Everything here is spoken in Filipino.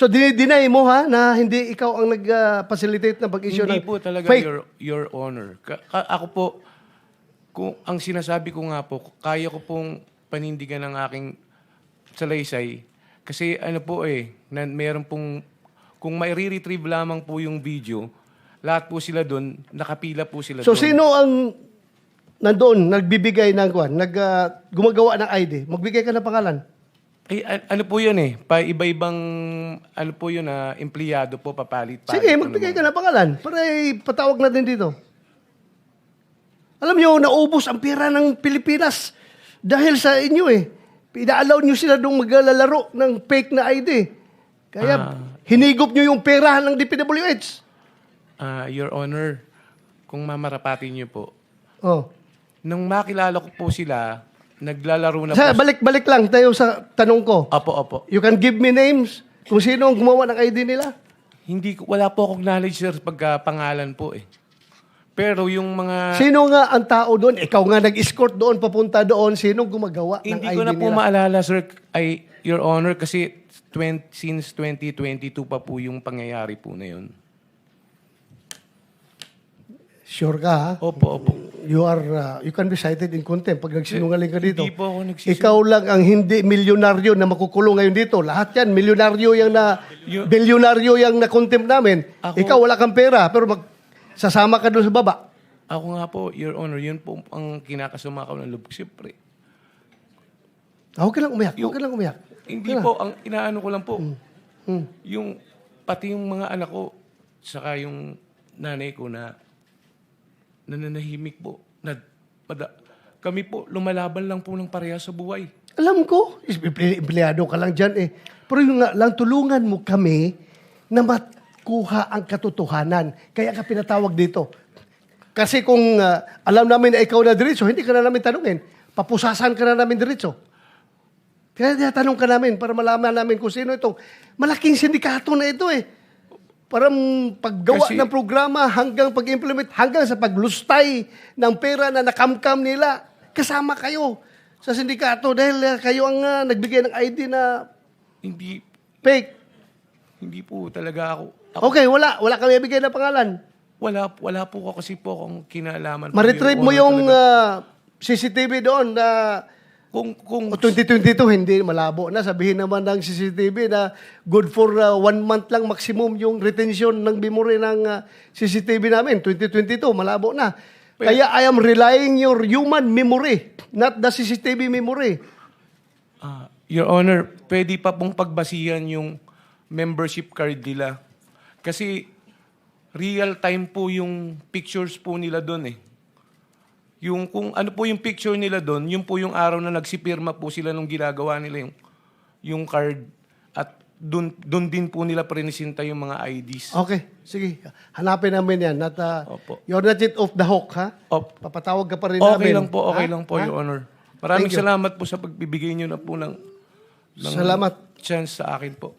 So, dinay mo ha, na hindi ikaw ang nag-facilitate na pag-issue Hindi ng po talaga, fake. Your, Your Honor. Ka- ka- ako po, kung ang sinasabi ko nga po, kaya ko pong panindigan ng aking salaysay. Kasi ano po eh, na, meron pong, kung may retrieve lamang po yung video, lahat po sila doon, nakapila po sila So, doon. sino ang nandoon, nagbibigay ng kwan, nag, ah, gumagawa ng ID? Magbigay ka ng pangalan. Eh, a- ano po yun eh, pa iba-ibang, ano po yun na empleyado po, papalit. Sige, magbigay ka ng pangalan para ipatawag natin dito. Alam nyo, naubos ang pera ng Pilipinas dahil sa inyo eh. Pina-allow nyo sila doon maglalaro ng fake na ID. Kaya hinigop nyo yung pera ng DPWH. Ah, Your Honor, kung mamarapatin niyo po, Oh. nung makilala ko po sila, naglalaro na Sa, po. balik-balik lang tayo sa tanong ko. Opo, opo. You can give me names kung sino ang gumawa ng ID nila. Hindi ko, wala po akong knowledge sir pagka pangalan po eh. Pero yung mga... Sino nga ang tao doon? Ikaw nga nag-escort doon, papunta doon. Sino gumagawa ng hindi ID ko na po nila? maalala sir, ay, Your Honor, kasi 20, since 2022 pa po yung pangyayari po na yun. Sure ka ha? Opo, opo. You are, uh, you can be cited in contempt pag nagsinungaling ka dito. Hindi po ako nagsisinungaling. Ikaw lang ang hindi milyonaryo na makukulong ngayon dito. Lahat yan, milyonaryo yung na, Yo- bilyonaryo yung na contempt namin. Ako- Ikaw wala kang pera, pero mag, sasama ka doon sa baba. Ako nga po, Your Honor, yun po ang kinakasama ko ng loob. Siyempre, Ah, Huwag ka lang umiyak, huwag ka lang umiyak. hindi po, ang inaano ko lang po, Hmm. yung, pati yung mga anak ko, saka yung nanay ko na nananahimik po. Na, mada, kami po, lumalaban lang po ng pareha sa buhay. Alam ko, empleyado ka lang dyan eh. Pero yung lang, tulungan mo kami na makuha ang katotohanan. Kaya ka pinatawag dito. Kasi kung ah, alam namin na ikaw na diretso, hindi ka na namin tanungin. Papusasan ka na namin diretso. Kaya tinatanong ka namin para malaman namin kung sino itong malaking sindikato na ito eh. Parang paggawa Kasi- ng programa hanggang pag-implement, hanggang sa paglustay ng pera na nakamkam nila. Kasama kayo sa sindikato dahil ah, kayo ang ah, nagbigay ng ID na Hindi, fake. hindi po talaga ako. ako Okay, wala. Wala kami ibigay na pangalan. wala, wala po ako kasi po akong kinalaman. Ma-retrieve mo yung talaga. ah, CCTV doon na kung, kung, o 2022, hindi malabo na. Sabihin naman ng CCTV na good for ah, one month lang maximum yung retention ng memory ng ah, CCTV namin. 2022, malabo na. Kaya I am relying your human memory, not the CCTV memory. Ah, Your Honor, pwede pa pong pagbasihan yung membership card nila. Kasi real time po yung pictures po nila doon eh. Yung kung ano po yung picture nila doon, yun po yung araw na nagsipirma po sila nung ginagawa nila yung yung card at doon doon din po nila prinisinta yung mga IDs. Okay, sige. Hanapin namin yan. Not, ah, Opo. You're not yet off the hook, ha? Op. Papatawag ka pa rin namin. Okay lang po, okay Ha? lang po, Ha? Your Honor. Maraming Thank you. salamat po sa pagbibigay niyo na po ng, ng Salamat. chance sa akin po.